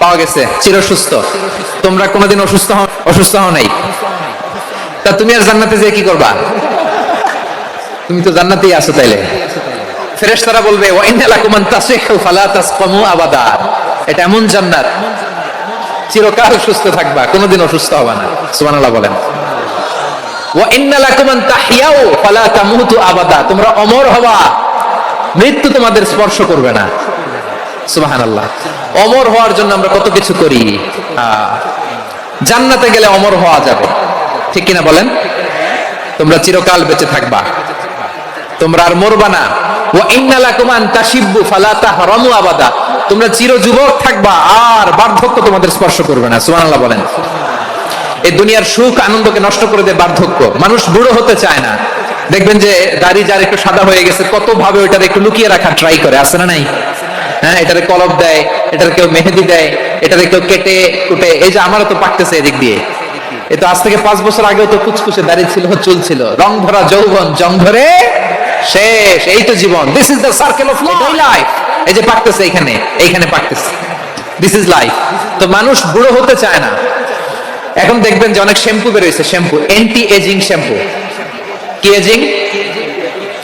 পাওয়া গেছে চির সুস্থ তোমরা কোনোদিন অসুস্থ অসুস্থ হও নাই। তা তুমি আর জান্নাতে যেয়ে কি করবা? তুমি তো জান্নাতেই আছো তাইলে। ফেরেশতারা বলবে, ওয়া ইন্না লাকুম আন তাসিহু ফালা তাসকামু আবাদা। এটা এমন জান্নাত। চিরকাল সুস্থ থাকবা, কোনোদিন অসুস্থ হবা না। সুবহানাল্লাহ বলেন। ওয়া ইন্না লাকুম আন তাহইয়াউ ফালা তামুতু আবাদা। তোমরা অমর হবা। মৃত্যু তোমাদের স্পর্শ করবে না। সুবাহান আল্লাহ অমর হওয়ার জন্য আমরা কত কিছু করি? জান্নাতে গেলে অমর হওয়া যাবে। ঠিক কিনা বলেন? তোমরা চিরকাল বেঁচে থাকবা। তোমরা আর মরবা না। তোমরা চির যুবক থাকবা, আর বার্ধক্য তোমাদের স্পর্শ করবে না। বলেন। এই দুনিয়ার সুখ আনন্দকে নষ্ট করে দেয় বার্ধক্য। মানুষ বুড়ো হতে চায় না। দেখবেন যে দাড়ি যার একটু সাদা হয়ে গেছে কত ভাবে ওইটা একটু লুকিয়ে রাখার ট্রাই করে। আছে না নাই? হ্যাঁ এটারে কলব দেয়, এটার কেউ মেহেদি দেয়, এটারে কেউ কেটে কুটে, এই যে আমারও তো পাকতেছে এদিক দিয়ে। এ তো আজ থেকে পাঁচ বছর আগেও তো কুচকুচে দাঁড়িয়ে ছিল চুল ছিল রং ধরা যৌবন, জং ধরে শেষ, এই তো জীবন। This is the circle of life এই যে পাকতেছে এখানে, এইখানে পাকতেছে। দিস ইজ লাইফ তো মানুষ বুড়ো হতে চায় না। এখন দেখবেন যে অনেক শ্যাম্পু বেরোয়েছে শ্যাম্পু অ্যান্টি এজিং শ্যাম্পু। কি এজিং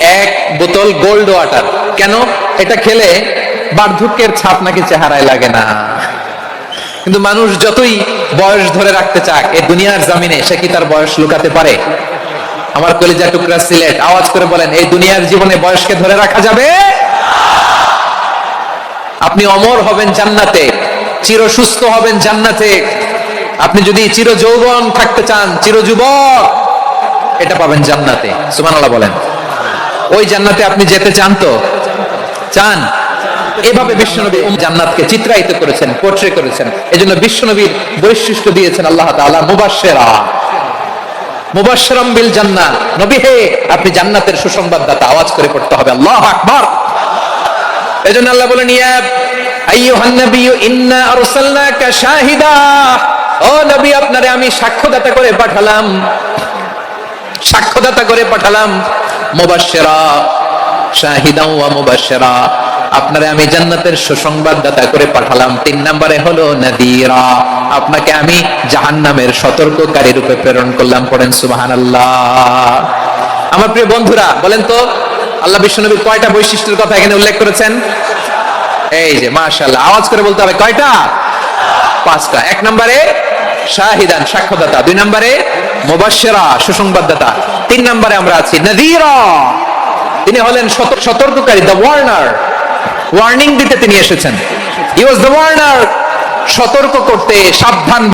এক বোতল গোল্ড ওয়াটার। কেন? এটা খেলে বার্ধক্যের ছাপ নাকি চেহারায় লাগে না। কিন্তু মানুষ যতই বয়স ধরে রাখতে চাক, এই দুনিয়ার জামিনে সে কি তার বয়স লুকাতে পারে? আমার কলিজা টুকরা সিলেট, আওয়াজ করে বলেন, এই দুনিয়ার জীবনে বয়সকে ধরে রাখা যাবে? আপনি অমর হবেন জান্নাতে চির সুস্থ হবেন জান্নাতে। আপনি যদি চির যৌবন থাকতে চান চির যুবক এটা পাবেন জান্নাতে। সুবহানাল্লাহ বলেন। ওই জান্নাতে আপনি যেতে চান তো? চান? এভাবে বিশ্বনবী জান্নাতকে চিত্রায়িত করেছেন পোট্রে করেছেন। এজন্য বিশ্বনবীর বৈশিষ্ট্য দিয়েছেন আল্লাহ তাআলা, মুবাশশিরা। মুবাশশিরাম বিল জান্নাহ নবী হে, আপনি জান্নাতের সুসংবাদদাতা, আওয়াজ করে পড়তে হবে। আল্লাহু আকবার। এজন্য আল্লাহ বলেন, ইয়া আইয়ুহান নাবিয়্যু, ইন্না আরসালনাকা শাহিদা। ও নবী, আপনারে আমি সাক্ষ্যদাতা করে পাঠালাম। সাক্ষ্যদাতা করে পাঠালাম। মুবাশশিরা শাহিদা ওয়া মুবাশশিরা। আপনারে আমি জান্নাতের সুসংবাদদাতা করে পাঠালাম। তিন নম্বরে হলো নাদিরা। আপনাকে আমি জাহান্নামের সতর্ককারী রূপে প্রেরণ করলাম। পড়েন সুবহানাল্লাহ। আমার প্রিয় বন্ধুরা, বলেন তো, আল্লাহ বিশ্বনবীর কয়টা বৈশিষ্ট্যের কথা এখানে উল্লেখ করেছেন? এই যে, মাশাআল্লাহ, আওয়াজ করে বলতে হবে, কয়টা? পাঁচটা। এক নম্বরে শাহিদান, সাক্ষ্যদাতা। দুই নম্বরে মুবাশশিরা, সুসংবাদদাতা। তিন নম্বরে আমরা আছি নাযীরা তিনি হলেন সতর্ককারী দ্য ওয়ার্নার ওয়ার্নিং দিতে তিনি এসেছেন। হি ওয়াজ দ্য ওয়ার্নার সতর্ক করতে সাবধান